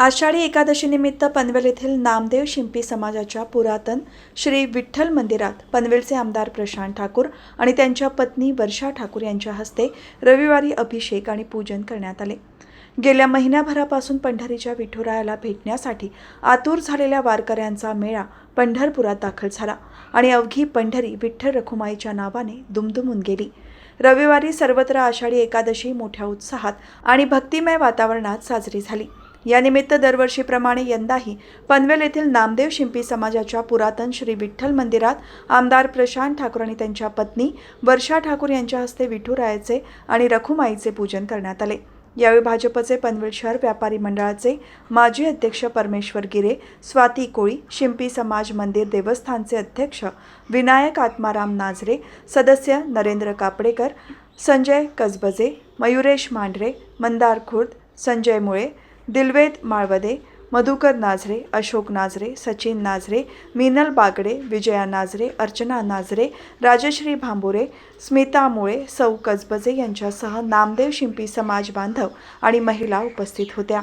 आषाढी एकादशीनिमित्त पनवेल येथील नामदेव शिंपी समाजाच्या पुरातन श्री विठ्ठल मंदिरात पनवेलचे आमदार प्रशांत ठाकूर आणि त्यांच्या पत्नी वर्षा ठाकूर यांच्या हस्ते रविवारी अभिषेक आणि पूजन करण्यात आले. गेल्या महिन्याभरापासून पंढरीच्या विठुरायाला भेटण्यासाठी आतुर झालेल्या वारकऱ्यांचा मेळा पंढरपुरात दाखल झाला आणि अवघी पंढरी विठ्ठल रखुमाईच्या नावाने दुमदुमून गेली. रविवारी सर्वत्र आषाढी एकादशी मोठ्या उत्साहात आणि भक्तिमय वातावरणात साजरी झाली. यानिमित्त दरवर्षीप्रमाणे यंदाही पनवेल येथील नामदेव शिंपी समाजाच्या पुरातन श्री विठ्ठल मंदिरात आमदार प्रशांत ठाकूर आणि त्यांच्या पत्नी वर्षा ठाकूर यांच्या हस्ते विठुरायाचे आणि रखुमाईचे पूजन करण्यात आले. यावेळी भाजपचे पनवेल शहर व्यापारी मंडळाचे माजी अध्यक्ष परमेश्वर गिरे स्वाती कोळी शिंपी समाज मंदिर देवस्थानचे अध्यक्ष विनायक आत्माराम नाझरे सदस्य नरेंद्र कापडेकर संजय कसबजे मयुरेश मांढरे मंदार खुर्द संजय मुळे दिलवेद माळवदे मधुकर नाझरे अशोक नाझरे सचिन नाझरे मिनल बागडे विजया नाझरे अर्चना नाझरे राजश्री भांबुरे स्मिता मुळे सौ कसबजे यांच्यासह नामदेव शिंपी समाज बांधव आणि महिला उपस्थित होत्या.